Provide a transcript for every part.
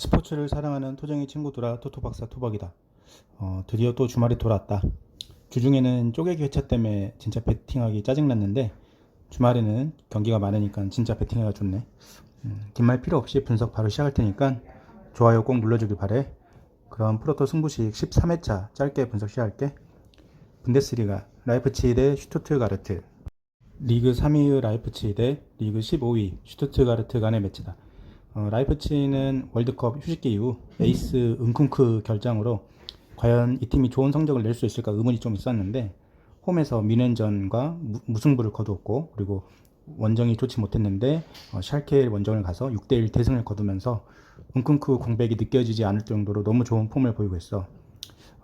스포츠를 사랑하는 토정이 친구들아 토토박사 토박이다. 어, 드디어 또 주말이 돌아왔다. 주중에는 쪼개기 회차 때문에 진짜 배팅하기 짜증났는데 주말에는 경기가 많으니까 진짜 배팅하기가 좋네. 음, 긴말 필요 없이 분석 바로 시작할 테니까 좋아요 꼭 눌러주길 바래. 그럼 프로토 승부식 13회차 짧게 분석 시작할게. 분데스리가 라이프치히 대 슈투트가르트 리그 3위 라이프치히 대 리그 15위 슈투트가르트 간의 매치다. 어, 라이프치히는 월드컵 휴식기 이후 에이스 은쿵크 결장으로 과연 이 팀이 좋은 성적을 낼 수 있을까 의문이 좀 있었는데 홈에서 미넨전과 무- 무승부를 거두었고 그리고 원정이 좋지 못했는데 어, 샬케 원정을 가서 6대1 대승을 거두면서 은쿵크 공백이 느껴지지 않을 정도로 너무 좋은 폼을 보이고 있어.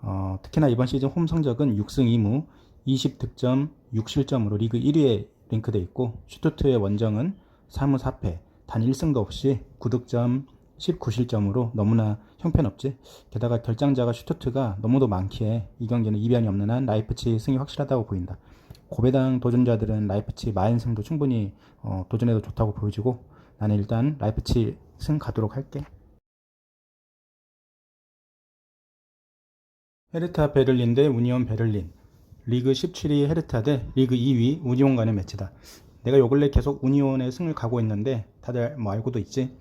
어, 특히나 이번 시즌 홈 성적은 6승 2무 20득점 6실점으로 리그 1위에 랭크돼 있고 슈투트의 원정은 3무 4패 단 1승도 없이 9득점 19실점으로 너무나 형편없지. 게다가 결장자가 슈투트가 너무도 많기에 이 경기는 이변이 없는 한 라이프치 승이 확실하다고 보인다. 고배당 도전자들은 라이프치 마인승도 충분히 어, 도전해도 좋다고 보여지고 나는 일단 라이프치 승 가도록 할게. 헤르타 베를린 대 우니온 베를린. 리그 17위 헤르타 대 리그 2위 우니온 간의 매치다. 내가 요 근래 계속 우니온의 승을 가고 있는데 다들 뭐 알고도 있지.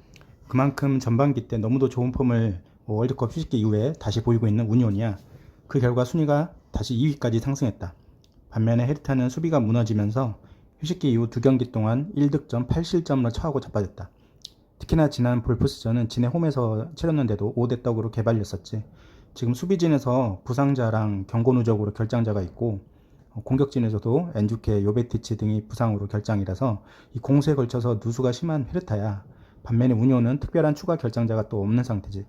그만큼 전반기 때 너무도 좋은 폼을 뭐 월드컵 휴식기 이후에 다시 보이고 있는 우니온이야. 그 결과 순위가 다시 2위까지 상승했다. 반면에 헤르타는 수비가 무너지면서 휴식기 이후 두 경기 동안 1득점 8실점으로 처하고 자빠졌다. 특히나 지난 볼프스전은 지네 홈에서 치렀는데도 5대 떡으로 개발렸었지. 지금 수비진에서 부상자랑 경고 누적으로 결장자가 있고 어, 공격진에서도 엔주케, 요베티치 등이 부상으로 결장이라서 이 공세에 걸쳐서 누수가 심한 헤르타야. 반면에 운요는 특별한 추가 결장자가 또 없는 상태지.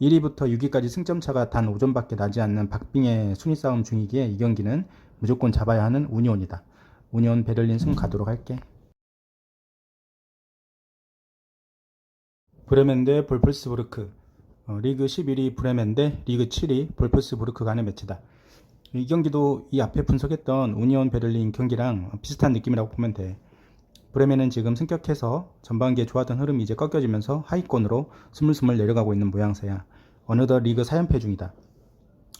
1위부터 6위까지 승점 차가 단 5점밖에 나지 않는 박빙의 순위 싸움 중이기에 이 경기는 무조건 잡아야 하는 우니온이다. 우니온 베를린 승 가도록 할게. 브레멘 대 볼프스부르크 어, 리그 11위 브레멘 대 리그 7위 볼프스부르크 간의 매치다. 이 경기도 이 앞에 분석했던 우니온 베를린 경기랑 비슷한 느낌이라고 보면 돼. 브레멘은 지금 승격해서 전반기에 좋았던 흐름이 이제 꺾여지면서 하위권으로 스물스물 내려가고 있는 모양새야. 어느덧 리그 4연패 중이다.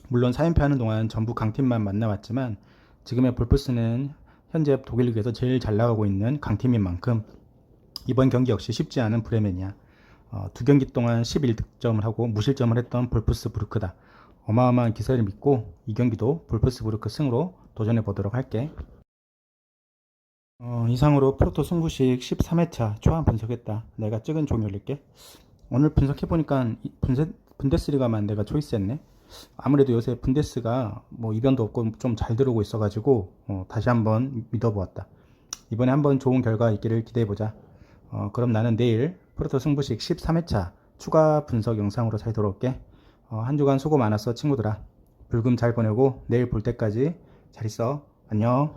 물론 4연패 하는 동안 전부 강팀만 만나왔지만 지금의 볼프스는 현재 독일 리그에서 제일 잘 나가고 있는 강팀인 만큼 이번 경기 역시 쉽지 않은 브레멘이야. 어, 두 경기 동안 11득점을 하고 무실점을 했던 볼프스 부르크다. 어마어마한 기세를 믿고 이 경기도 볼프스부르크 승으로 도전해 보도록 할게. 어, 이상으로 프로토 승부식 13회차 초안 분석했다. 내가 찍은 종이 올릴게. 오늘 분석해보니까 이 분세, 분데스리가만 내가 초이스했네. 아무래도 요새 분데스가 뭐 이변도 없고 좀 잘 들어오고 있어가지고 어, 다시 한번 믿어보았다. 이번에 한번 좋은 결과 있기를 기대해보자. 어, 그럼 나는 내일 프로토 승부식 13회차 추가 분석 영상으로 잘 돌아올게. 어, 한 주간 수고 많았어 친구들아. 불금 잘 보내고 내일 볼 때까지 잘 있어. 안녕.